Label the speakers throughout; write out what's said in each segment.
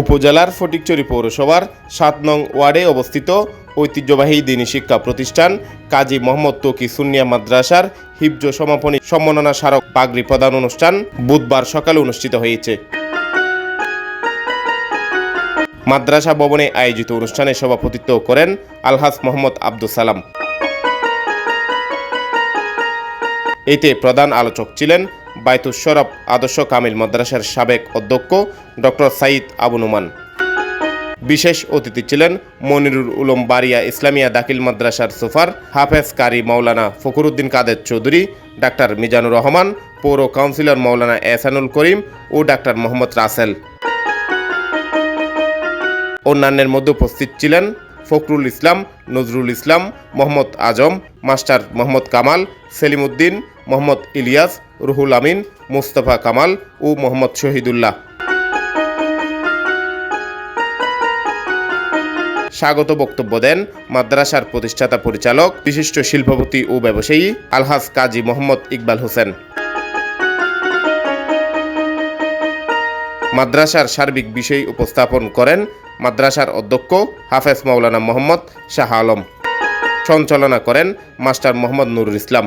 Speaker 1: উপজেলার ফটিকচুরি পৌরসভার সাত নং ওয়ার্ডে অবস্থিত ঐতিহ্যবাহী দিনী শিক্ষা প্রতিষ্ঠান কাজী মোহাম্মদ তকি সুনিয়া মাদ্রাসার হিফজ সমাপনী সম্মাননা স্মারক পাগড়ি প্রদান অনুষ্ঠান বুধবার সকালে অনুষ্ঠিত হয়েছে। মাদ্রাসা ভবনে আয়োজিত অনুষ্ঠানে সভাপতিত্ব করেন আলহাজ মোহাম্মদ আব্দুল সালাম। এতে প্রধান আলোচক ছিলেন বাইতুস সরব আদর্শ কামিল মাদ্রাসার সাবেক অধ্যক্ষ ডক্টর সাইদ আবু নুমান। বিশেষ অতিথি ছিলেন মনিরুল উলম বারিয়া ইসলামিয়া দাখিল মাদ্রাসার সুফার হাফেজ কারি মাওলানা ফখরুদ্দিন কাদের চৌধুরী, ডাক্তার মিজানুর রহমান, পৌর কাউন্সিলর মাওলানা এহসানুল করিম ও ডাক্তার মোহাম্মদ রাসেল। অন্যান্যের মধ্যে উপস্থিত ছিলেন ফখরুল ইসলাম, নজরুল ইসলাম, মোহাম্মদ আজম, মাস্টার মোহাম্মদ কামাল সেলিম উদ্দিন মোহাম্মদ ইলিয়াস, রুহুল আমিন, মুস্তফা কামাল ও মোহাম্মদ শহীদুল্লাহ। স্বাগত বক্তব্য দেন মাদ্রাসার প্রতিষ্ঠাতা পরিচালক, বিশিষ্ট শিল্পপতি ও ব্যবসায়ী আলহাজ কাজী মোহাম্মদ ইকবাল হোসেন। মাদ্রাসার সার্বিক বিষয় উপস্থাপন করেন মাদ্রাসার অধ্যক্ষ হাফেজ মাওলানা মোহাম্মদ শাহ আলম। সঞ্চালনা করেন মাস্টার মোহাম্মদ নুরুল ইসলাম।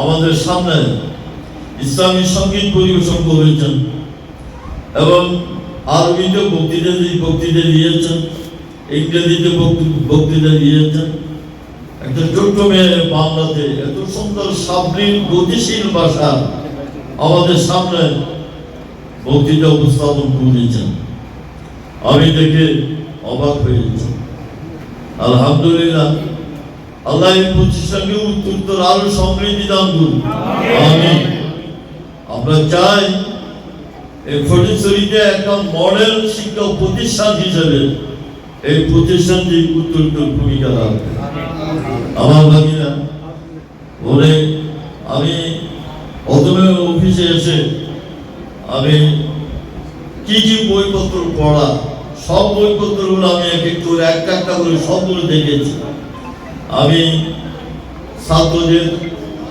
Speaker 2: আমাদের সামনে ইসলামী সংগীত পরিবেশন করেছেন এবং আরবিতে বক্তৃতা বক্তৃতা দিয়েছেন, ইংরেজিতে বক্তৃতা দিয়েছেন। একটা ছোট্ট মেয়ে বাংলাতে এত সুন্দর সাবলীল, গতিশীল ভাষা আমাদের সামনে বক্তৃতা উপস্থাপন করেছেন। আমি দেখে অবাক হয়েছি আলহামদুলিল্লাহ, আল্লাহ এই প্রতিষ্ঠানকে উত্তর আরও সমৃদ্ধি দান করুন। আমি আমরা চাই এই ফটিকছড়িতে একটা মডেল শিক্ষা প্রতিষ্ঠান হিসেবে এই প্রতিষ্ঠানটি উত্তর ভূমিকা রাখবে আমার ভাগিনা, বলে, আমি প্রথমে অফিসে এসে আমি কি কি বইপত্র পড়া, সব বইপত্রগুলো আমি এক এক করে, এক একটা করে সবগুলো দেখেছি। আমি ছাত্রদের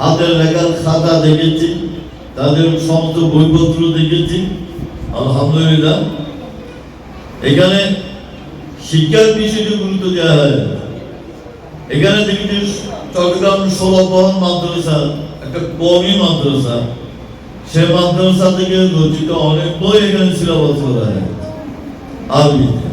Speaker 2: হাতের লেখার খাতা দেখেছি, তাদের সমস্ত বইপত্র দেখেছি। আলহামদুলিল্লাহ। এখানে শিক্ষার বিষয়টি গুরুত্ব দেওয়া হয়। এখানে দেখি চট্টগ্রাম ষোলবহন মাদ্রাসা, একটা কমই মাদ্রাসা। সে মাদ্রাসা থেকে রচিত অনেক বই এখানে সিলেবাস করা হয়। আরবিতে